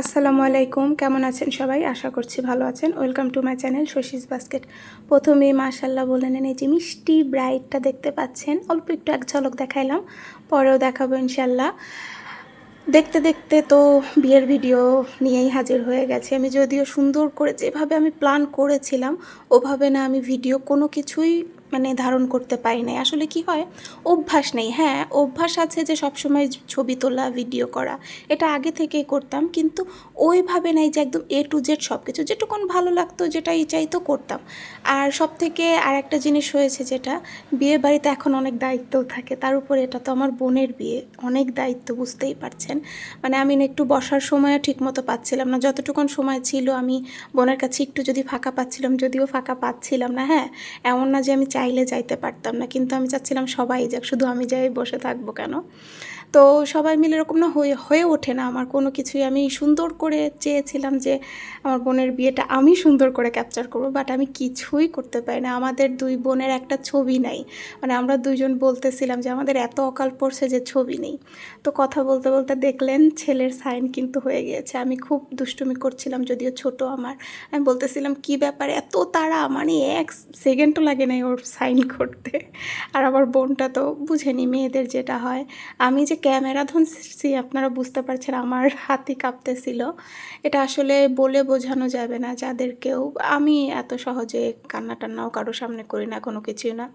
আসসালামু আলাইকুম, কেমন আছেন সবাই? আশা করছি ভালো আছেন। Welcome to my channel Shashi's basket প্রথমেই মাশাল্লাহ বলে নেন, এই যে মিষ্টি ব্রাইটটা দেখতে পাচ্ছেন, অল্প একটু এক ঝলক দেখাইলাম, পরেও দেখাবো ইনশাল্লাহ দেখতে দেখতে তো বিয়ের ভিডিও নিয়েই হাজির হয়ে গেছে আমি, যদিও সুন্দর করে যেভাবে আমি প্ল্যান করেছিলাম, ওভাবে না আমি ভিডিও কোনো কিছুই মানে ধারণ করতে পারি নাই। আসলে কি হয়, অভ্যাস নেই। হ্যাঁ অভ্যাস আছে যে সবসময় ছবি তোলা ভিডিও করা। এটা আগে থেকেই করতাম। কিন্তু ওইভাবে নাই যে একদম এ টু জেড সব কিছু যেটুকুন ভালো লাগতো যেটা চাইতো করতাম। আর সব থেকে আর একটা জিনিস হয়েছে যেটা বিয়ে বাড়িতে এখন অনেক দায়িত্বও থাকে। তার উপরে এটা তো আমার বোনের বিয়ে। অনেক দায়িত্ব, বুঝতেই পারছেন? মানে আমি একটু বসার সময়ও ঠিকমতো পাচ্ছিলাম না। যতটুকুন সময় ছিল, আমি বোনের কাছে একটু যদি ফাঁকা পাচ্ছিলাম, যদিও ফাঁকা পাচ্ছিলাম না হ্যাঁ? এমন না যে আমি চাইলে যাইতে পারতাম না। কিন্তু আমি চাচ্ছিলাম সবাই যাক, শুধু আমি যাই, বসে থাকব কেন? তো সবাই মিলে এরকম না হয়ে হয়ে ওঠে না। আমার কোনো কিছুই আমি সুন্দর করে চেয়েছিলাম যে আমার বোনের বিয়েটা আমি সুন্দর করে ক্যাপচার করব বাট আমি কিছুই করতে পারি না। আমাদের দুই বোনের একটা ছবি নাই। মানে আমরা দুইজন বলতেছিলাম যে আমাদের এত অকাল পড়ছে যে ছবি নেই। তো কথা বলতে বলতে দেখলেন ছেলের সাইন কিন্তু হয়ে গিয়েছে। আমি খুব দুষ্টুমি করছিলাম, যদিও ছোট আমার। আমি বলতেছিলাম, কি ব্যাপার? এত তাড়া? মানে এক সেকেন্ডও লাগে নাই ওর সাইন করতে। আর আমার বোনটা তো বুঝেনি, মেয়েদের যেটা হয়। আমি যে ক্যামেরা ধরছি আপনারা বুঝতে পারছেন আমার হাতি কাঁপতেছিল। এটা আসলে বলে বোঝানো যাবে না যাদেরকেও। আমি এত সহজে কান্না টান্নাও কারও সামনে করি না, কোনো কিছুই না।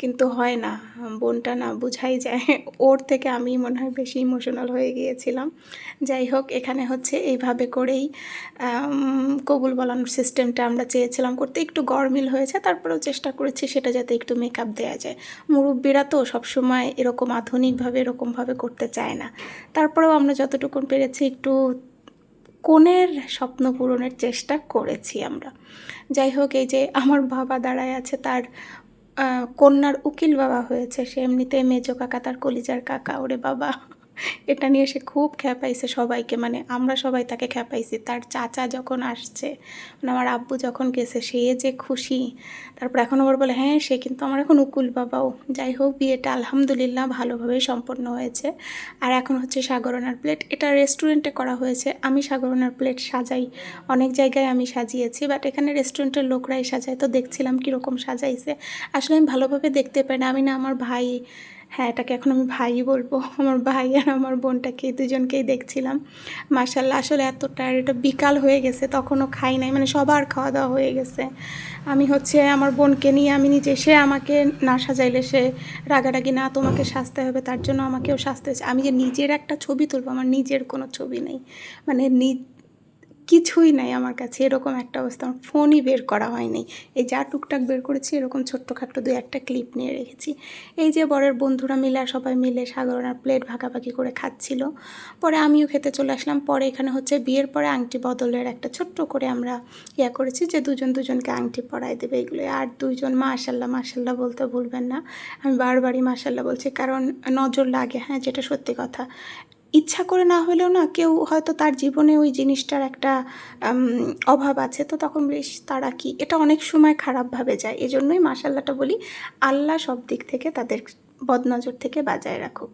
কিন্তু হয় না, বোনটা না বুঝাই যায়। ওর থেকে আমি মনে হয় বেশি ইমোশনাল হয়ে গিয়েছিলাম। যাই হোক, এখানে হচ্ছে এইভাবে করেই কবুল বলানোর সিস্টেমটা আমরা চেয়েছিলাম করতে। একটু গরমিল হয়েছে, তারপরেও চেষ্টা করেছি সেটা যাতে একটু মেকআপ দেওয়া যায়। মুরব্বীরা তো সবসময় এরকম আধুনিকভাবে, এরকমভাবে করতে চায় না। তারপরেও আমরা যতটুকু পেরেছি একটু কোণের স্বপ্ন পূরণের চেষ্টা করেছি আমরা। যাই হোক, এই যে আমার বাবা দাঁড়ায় আছে, তার কন্যার উকিল বাবা হয়েছে, সে এমনিতে মেজো কাকা, তার কলিজার কাকা, ওরে বাবা। এটা নিয়ে সে খুব খ্যাপাইছে সবাইকে মানে আমরা সবাই তাকে খ্যাপাইছি। তার চাচা যখন আসছে মানে আমার আব্বু যখন গেছে, সে যে খুশি। তারপর এখন আবার বলে হ্যাঁ সে কিন্তু আমার এখন উকুল বাবাও। যাই হোক, বিয়েটা আলহামদুলিল্লাহ ভালোভাবেই সম্পন্ন হয়েছে। আর এখন হচ্ছে সাগরনার প্লেট এটা রেস্টুরেন্টে করা হয়েছে। আমি সাগরনার প্লেট সাজাই। অনেক জায়গায় আমি সাজিয়েছি বাট এখানে রেস্টুরেন্টের লোকরাই সাজায়। তো দেখছিলাম কীরকম সাজাইছে। আসলে আমি ভালোভাবে দেখতে পাই না। আমি না আমার ভাই হ্যাঁ এটাকে এখন আমি ভাই বলব। আমার ভাই আর আমার বোনটাকে দুজনকেই দেখছিলাম। মার্শাল্লাহ আসলে এত টায়ার এটা বিকাল হয়ে গেছে, তখনও খাই নাই মানে সবার খাওয়া দাওয়া হয়ে গেছে। আমি হচ্ছে আমার বোনকে নিয়ে আমি নিজে, সে আমাকে না সাজাইলে সে রাগারাগি, না, তোমাকে সাজতে হবে, তার জন্য আমাকেও সাজতে হচ্ছে আমি যে নিজের একটা ছবি তুলবো, আমার নিজের কোনো ছবি নেই। মানে কিছুই নাই আমার কাছে, এরকম একটা অবস্থা। আমার ফোনই বের করা হয়নি। এই যা টুকটাক বের করেছি, এরকম ছোট্টখাট্ট দু একটা ক্লিপ নিয়ে রেখেছি। এই যে বরের বন্ধুরা মিলে সবাই মিলে সাগরনার প্লেট ভাগাভাগি করে খাচ্ছিল। পরে আমিও খেতে চলে আসলাম। পরে এখানে হচ্ছে বিয়ের পরে আংটি বদলের একটা ছোট্ট করে আমরা ইয়া করেছি যে দুজন দুজনকে আংটি পরাই দেবে এগুলো। আর দুইজন মাশাল্লাহ মাশাল্লাহ বলতে ভুলবেন না। আমি বারবারই মাশাল্লাহ বলছি, কারণ নজর লাগে হ্যাঁ যেটা সত্যি কথা। ইচ্ছা করে না হলেও না কেউ হয়তো তার জীবনে ওই জিনিসটার একটা অভাব আছে। তো তখন বেশ তারা কি, এটা অনেক সময় খারাপভাবে যায়। এজন্যই মাসাল্লাটা বলি, আল্লাহ সব দিক থেকে তাদের বদনজর থেকে বাজায় রাখুক।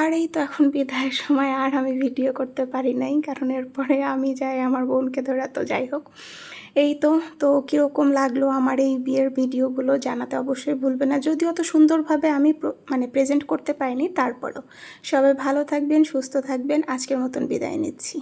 আর এই তো এখন বিদায়ের সময়, আর আমি ভিডিও করতে পারি নাই, কারণ এরপরে আমি যাই, আমার বোনকে ধরা, তো যাই হোক। এই তো তো কীরকম লাগল আমার এই বিয়ের ভিডিওগুলো জানাতে অবশ্যই ভুলবে না। যদিও অত সুন্দরভাবে আমি মানে প্রেজেন্ট করতে পারিনি, তারপরও। সবাই ভালো থাকবেন, সুস্থ থাকবেন, আজকের মতন বিদায় নিচ্ছি।